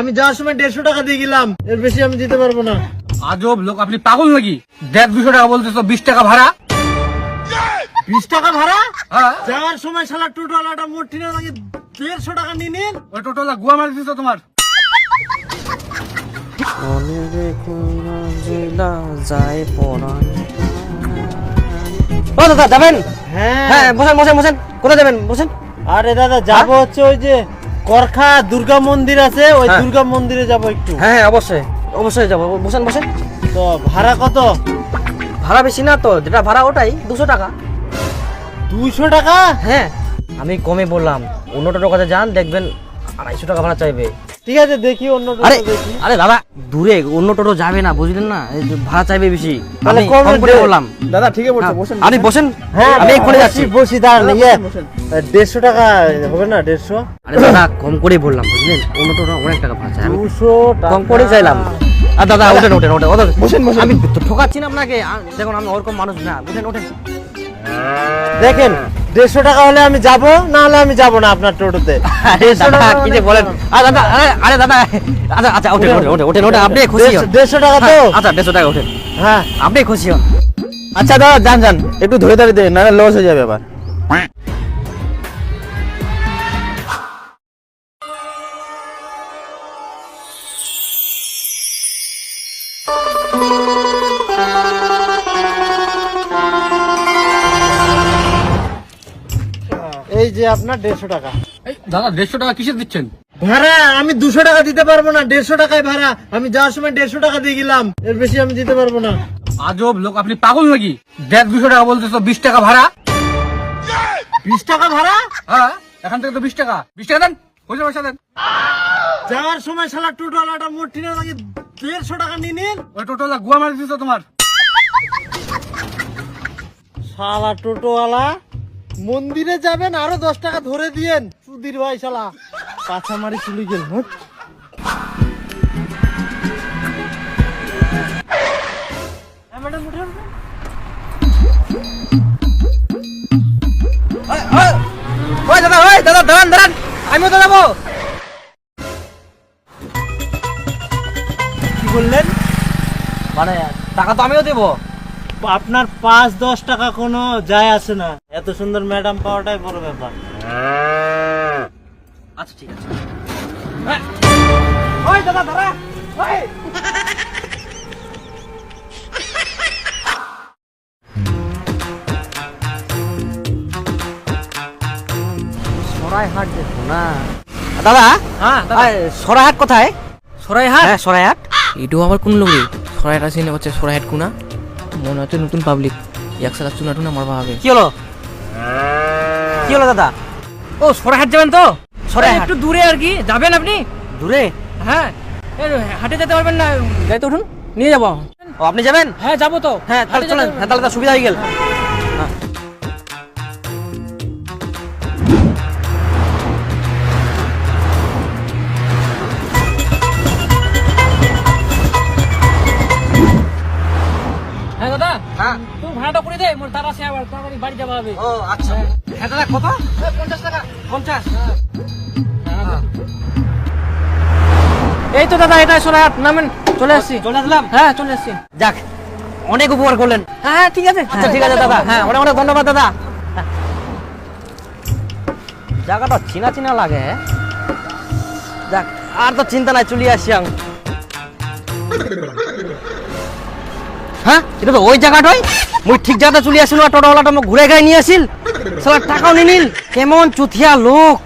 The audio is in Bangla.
আমি যাওয়ার সময় দেড়শো টাকা দিয়ে গেলাম। এর বেশি আমি দিতে পারব না। আজব লোক আপনি পাগল নাকি? দেড় দুশো টাকা বলতেছো বিশ টাকা ভাড়া? বিশ টাকা ভাড়া? হ্যাঁ। যাওয়ার সময় শালা টোটোওয়ালাটা মোট টিনের লাগে দেড়শো টাকা নিয়ে নিন। ওই টোটোলা গুয়া মারি দিছো তোমার। ও দাদা যাবেন? হ্যাঁ। হ্যাঁ বসেন বসেন বসেন। কোথায় যাবেন? বসেন। আরে দাদা যাব হচ্ছে ওই যে করখা দুর্গা মন্দির আছে ওই হ্যাঁ। দুর্গা মন্দিরে যাব একটু। হ্যাঁ হ্যাঁ অবশ্যই অবশ্যই যাব। বসেন বসেন। তো ভাড়া কত? ভাড়া বেশি না তো যেটা ভাড়া ওটাই দুশো টাকা। দুশো টাকা? হ্যাঁ আমি কমে বললাম। অন্য টোটো কাছে যান দেখবেন আড়াইশো টাকা ভাড়া চাইবে। ঠিক আছে দেখি অন্য টোটো আরে দেখি। আরে দাদা দূরে অন্য টোটো যাবে না বুঝলেন না? এই যে ভাড়া চাইবে বেশি। তাহলে কম করে বললাম। দাদা ঠিকই বলছো হ্যাঁ, বসেন। আপনি বসেন। হ্যাঁ আমি এক্ষুনি যাচ্ছি। বসি, বসি দাঁড়ান ইয়ে। দেড়শো টাকা হবে না দেড়শো? আরে দাদা কম করে বললাম বুঝলেন? অন্য টোটো অনেক টাকা ভাড়া চাই। আমি দুশো কম করে চাইলাম। আর দাদা ওঠেন ওঠেন ওঠেন ওঠেন। বসেন, বসেন। আমি তো ঠকাচ্ছি না আপনাকে। দেখুন আমি ওরকম মানুষ না বুঝলেন ওঠেন। দেখেন দেড়শো টাকা হলে আমি যাব না হলে আমি যাব না আপনার টোটোতে। কি যে বলেন? আরে দাদা আরে দাদা আচ্ছা আচ্ছা ওঠেন ওঠেন ওঠেন ওঠেন ওঠেন আপনি খুশি হন। দেড়শো- টাকা তো? হ্যাঁ, আচ্ছা দেড়শো টাকা ওঠেন। হ্যাঁ। আপনি খুশি হন। আচ্ছা দাদা যান যান একটু ধরে ধরে দেবেন না লস হয়ে যাবে আবার। যে আপনার দেড়শো টাকা। দাদা দেড়শো টাকা কিসের দিচ্ছেন? ভাড়া আমি দুশো টাকা দিতে পারব না দেড়শো টাকায় ভাড়া। আমি যাওয়ার সময় দেড়শো টাকা দিয়ে গেলাম এর বেশি আমি দিতে পারব না। আজব লোক আপনি পাগল নাকি? দেড় দুশো টাকা বলতেছো বিশ টাকা ভাড়া? বিশ টাকা ভাড়া? হ্যাঁ এখান থেকে তো বিশ টাকা। বিশ টাকা দেন পয়সা পয়সা দেন। যাওয়ার সময় শালা টোটোওয়ালাটা মোট টিনের লাগে দেড়শো টাকা নিয়ে নিন। ওই টোটোলা গুয়া মারি দিছো তোমার। শালা টোটোওয়ালা মন্দিরে যাবেন আরও দশ টাকা ধরে দিয়েন। সুধীর ভাই শালা। পাছা মারি চলে গেল। হ্যাঁ, দাদা ওই দাদা দাঁড়ান দাঁড়ান। আমিও তো যাব কি বললেন? মানে টাকা তো আমিও দেবো। আপনার পাঁচ দশ টাকা কোনো যায় আসে না। এত সুন্দর ম্যাডাম পাওয়াটাই বড় ব্যাপার। আচ্ছা ঠিক আছে। ওই দাদা ওই। সরাইহাট দেখো না। দাদা? হ্যাঁ সরাইহাট কোথায়? সরাইহাট? হ্যাঁ সরাইহাট। এটাও আবার কোন লোক সরাইহাট সরাইটা সিনে হচ্ছে সরাইট কুনা। মনে হচ্ছে নতুন পাবলিক একসাথে চুনা টুনা মারবা হবে। কি হলো? কি হলো দাদা? ও সরাহাট যাবেন তো? সরাহাট একটু দূরে আর কি যাবেন আপনি? দূরে? হ্যাঁ। হাটে যেতে পারবেন না গাড়িতে উঠুন নিয়ে যাব। ও আপনি যাবেন? হ্যাঁ যাব তো। হ্যাঁ তাহলে চলেন। হ্যাঁ তাহলে তো সুবিধা হয়ে গেল। হ্যাঁ দাদা হ্যাঁ। তুমি ভাড়াটা করে দে মোর দাদা সে আবার তাড়াতাড়ি বাড়ি যাওয়া হবে ও আচ্ছা। হ্যাঁ। দাদা কত? পঞ্চাশ টাকা পঞ্চাশ। এই তো দাদা এটা সরাইহাট নামেন চলে আসছি চলে আসলাম? হ্যাঁ চলে আসছি যাক অনেক উপকার করলেন। হ্যাঁ হ্যাঁ ঠিক আছে। আচ্ছা ঠিক আছে দাদা। হ্যাঁ অনেক অনেক ধন্যবাদ দাদা। জায়গাটা চিনা চিনা লাগে। হ্যাঁ? যাক আর তো চিন্তা নাই চলে আসি আমি। হ্যাঁ এটা তো ওই জায়গাটাই? মুই ঠিক জায়গাটা চলে আসিল টোটোওয়ালাটা মোক ঘুরে গায়ে নিয়ে আসিল। সালা টাকাও নিয়ে নিল কেমন চুথিয়া লোক।